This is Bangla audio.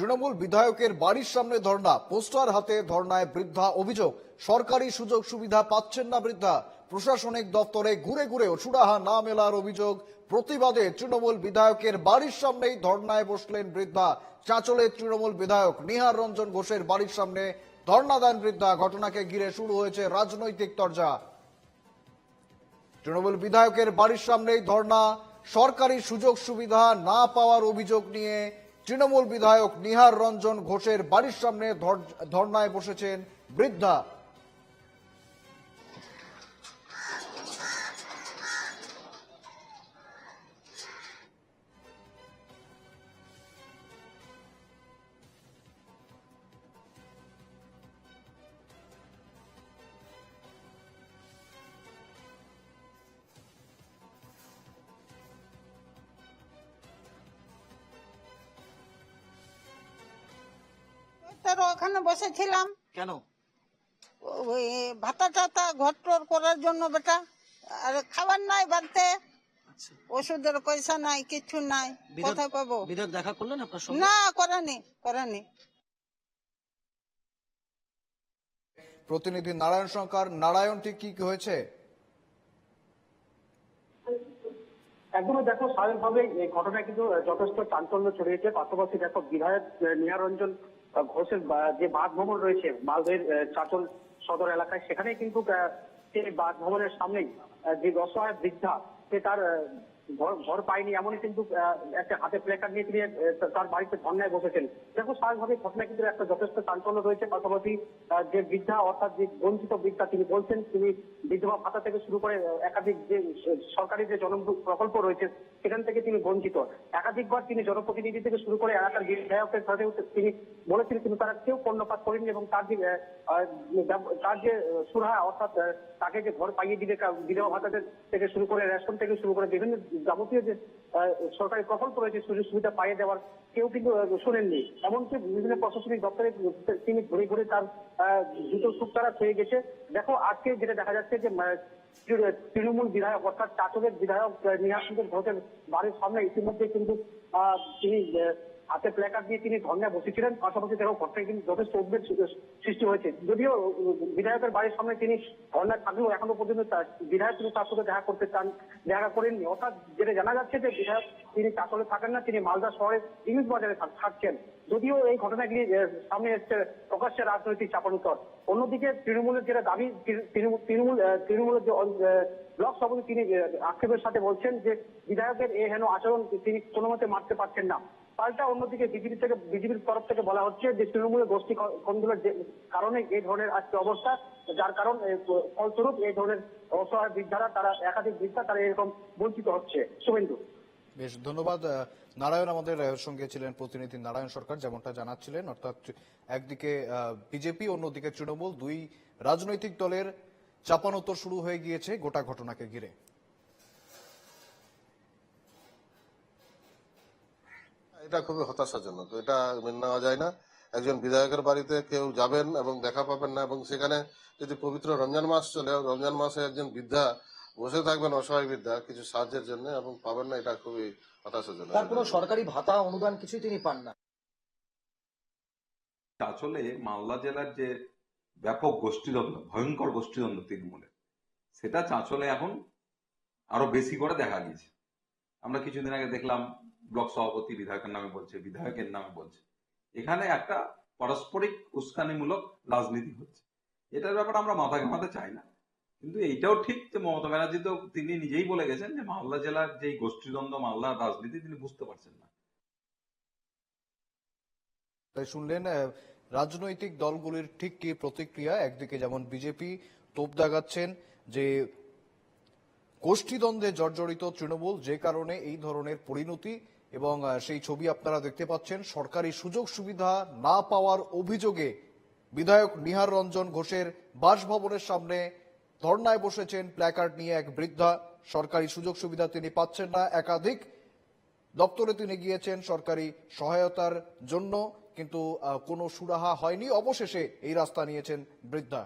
তৃণমূল বিধায়কের বাড়ির সামনে ধর্ণা, পোস্টার হাতে ধর্ণায় বৃদ্ধা অভিযোগ, সরকারি সুযোগ সুবিধা পাচ্ছেন না বৃদ্ধা। প্রশাসনিক দপ্তরে ঘুরে ঘুরেও সুরাহা না মেলার অভিযোগ, প্রতিবাদে তৃণমূল বিধায়কের বাড়ির সামনেই ধর্ণায় বসলেন বৃদ্ধা। চাঁচলের তৃণমূল বিধায়ক নিহার রঞ্জন ঘোষের বাড়ির সামনে ধর্ণা দেন বৃদ্ধা। ঘটনাকে ঘিরে শুরু হয়েছে রাজনৈতিক তরজা। তৃণমূল বিধায়কের বাড়ির সামনেই ধর্ণা, সরকারি সুযোগ সুবিধা না পাওয়ার অভিযোগ নিয়ে তৃণমূল বিধায়ক নিহার রঞ্জন ঘোষের বাড়ির সামনে ধর্নায় বসেছেন বৃদ্ধা। ওখানে বসেছিলাম। কেন? ভাতা টাতা ঘর টর করার জন্য বেটা। আর খাবার নাই বাড়তে। আচ্ছা। ওষুধের পয়সা নাই কিছু নাই। কোথায় পাবো বিধায়ক দেখা করলেন আপনার সঙ্গে? না করেনি করেনি। প্রতিনিধি নারায়ণ সরকার নারায়ণ ঠিক কি কি হয়েছে? একদমই দেখো স্বাভাবিকভাবে এই ঘটনায় কিন্তু যথেষ্ট চাঞ্চল্য ছড়িয়েছে। পাশাপাশি দেখো বিধায়ক নিহারঞ্জন ঘোষের যে বাসভবন রয়েছে, মালদহের চাচল সদর এলাকায় সেখানে কিন্তু সেই বাসভবনের সামনেই যে অসহায় বৃদ্ধা, সে তার ঘর ঘর পায়নি এমনই কিন্তু একটা হাতে প্লেকার্ড নিয়ে তিনি তার বাড়িতে ধর্নায় বসেছেন। দেখো স্বাভাবিকভাবে ঘটনা কিন্তু একটা যথেষ্ট চাঞ্চল্য রয়েছে। পাশাপাশি যে বৃদ্ধা, অর্থাৎ যে বঞ্চিত বৃদ্ধা তিনি বলছেন, তিনি বিধবা ভাতা থেকে শুরু করে একাধিক যে সরকারি যে জন প্রকল্প রয়েছে, সেখান থেকে তিনি বঞ্চিত। একাধিকবার তিনি জনপ্রতিনিধি থেকে শুরু করে এলাকার বিধায়কের সাথেও তিনি বলেছিলেন কিন্তু তারা কেউ কর্ণপাত করেনি এবং তার যে তার যে সুরাহা অর্থাৎ তাকে যে ঘর পাইয়ে কা- বিধবা ভাতা থেকে শুরু করে রেশন থেকে শুরু করে বিভিন্ন যাবতীয় যে সরকারি প্রকল্প রয়েছে, সুযোগ সুবিধা পাইয়ে দেওয়ার কেউ কিন্তু শোনেননি। এমনকি বিভিন্ন প্রশাসনিক দপ্তরে তিনি ঘুরে ঘুরে তার জুতো সুখ তারা হয়ে গেছে। দেখো, আজকে যেটা দেখা যাচ্ছে যে তৃণমূল বিধায়ক, অর্থাৎ চাচকের বিধায়ক চন্দ্র ঘোষের বাড়ির সামনে ইতিমধ্যে কিন্তু তিনি হাতে প্ল্যাকার্ড দিয়ে তিনি ধর্নায় বসেছিলেন। পাশাপাশি দেখো ঘটনায় কিন্তু যথেষ্ট উদ্বেগ সৃষ্টি হয়েছে। যদিও বিধায়কের বাড়ির সামনে তিনি ধর্নায় থাকলেও এখনও পর্যন্ত বিধায়ক তিনি তার সাথে দেখা করতে চান, দেখা করেননি। অর্থাৎ যেটা জানা যাচ্ছে যে বিধায়ক তিনি চাকলে থাকেন না, তিনি মালদা শহরের ইংলিশ বাজারে থাকছেন। যদিও এই ঘটনাগুলি সামনে এসছে প্রকাশ্যে রাজনৈতিক চাপানুতর। অন্যদিকে তৃণমূলের যেটা দাবি তৃণমূল তৃণমূল তৃণমূলের যে ব্লক সভাপতি তিনি আক্ষেপের সাথে বলছেন যে বিধায়কের এ হেন আচরণ তিনি কোনো মতে মারতে পারছেন না। পাল্টা অন্যদিকে বিজেপি থেকে বিজেপির তরফ থেকে বলা হচ্ছে যে তৃণমূলের গোষ্ঠী কোনগুলোর কারণে এই ধরনের আজকে অবস্থা, যার কারণ ফলস্বরূপ এই ধরনের অসহায় বৃদ্ধারা তারা একাধিক বৃদ্ধা তারা এরকম বঞ্চিত হচ্ছে। শুভেন্দু। বেশ, ধন্যবাদ। নারায়ণ আমাদের সঙ্গে ছিলেন প্রতিনিধি নারায়ণ সরকার, যেমনটা জানাচ্ছিলেন। অর্থাৎ একদিকে বিজেপি, অন্যদিকে তৃণমূল। দুই রাজনৈতিক দলের চাপানোত্তর শুরু হয়ে গিয়েছে গোটা ঘটনাকে ঘিরে। এটা খুবই হতাশাজনক। এটা মেনে নেওয়া যায় না। একজন বিধায়কের বাড়িতে কেউ যাবেন এবং দেখা পাবেন না এবং সেখানে যদি পবিত্র রমজান মাস চলে রমজান মাসে একজন বৃদ্ধা বসে থাকবেন অসহায় বৃদ্ধা কিছু সাহায্যের জন্য এবং পাবেন না এটা খুবই হতাশাজনক। তার কোনো সরকারি ভাতা অনুদান কিছুই তিনি পান না। আসলে মালদা জেলার যে ব্যাপক গোষ্ঠীদ্বন্দ্ব ভয়ঙ্কর গোষ্ঠীদ্বন্দ্ব তৃণমূলের সেটা চাঁচলে এখন আরও বেশি করে দেখা গিয়েছে। আমরা কিছুদিন আগে দেখলাম ব্লক সভাপতি বিধায়কের নামে বলছে, বিধায়কের নামে বলছে। এখানে একটা পারস্পরিক উস্কানিমূলক রাজনীতি হচ্ছে। এটার ব্যাপারে আমরা মাথা ঘামাতে চাই না। কিন্তু এইটাও ঠিক যে মমতা ব্যানার্জি তো তিনি নিজেই বলে গেছেন যে মালদা জেলার যে গোষ্ঠীদ্বন্দ্ব, মালদার রাজনীতি তিনি বুঝতে পারছেন না। তাই শুনলেন রাজনৈতিক দলগুলির ঠিক কি প্রতিক্রিয়া? একদিকে যেমন বিজেপি তোপ দাগাচ্ছেন যে গোষ্ঠীদ্বন্দ্বে জর্জরিত তৃণমূল, যে কারণে এই ধরনের পরিণতি এবং সেই ছবি আপনারা দেখতে পাচ্ছেন। সরকারি সুযোগ সুবিধা না পাওয়ার অভিযোগে বিধায়ক নিহার রঞ্জন ঘোষের বাসভবনের সামনে ধর্নায় বসেছেন প্ল্যাকার্ড নিয়ে এক বৃদ্ধা। সরকারি সুযোগ সুবিধা তিনি পাচ্ছেন না একাধিক। দপ্তরে তিনি গিয়েছেন সরকারি সহায়তার জন্য, কিন্তু কোনো সুরাহা হয়নি। অবশেষে এই রাস্তা নিয়েছেন বৃদ্ধা।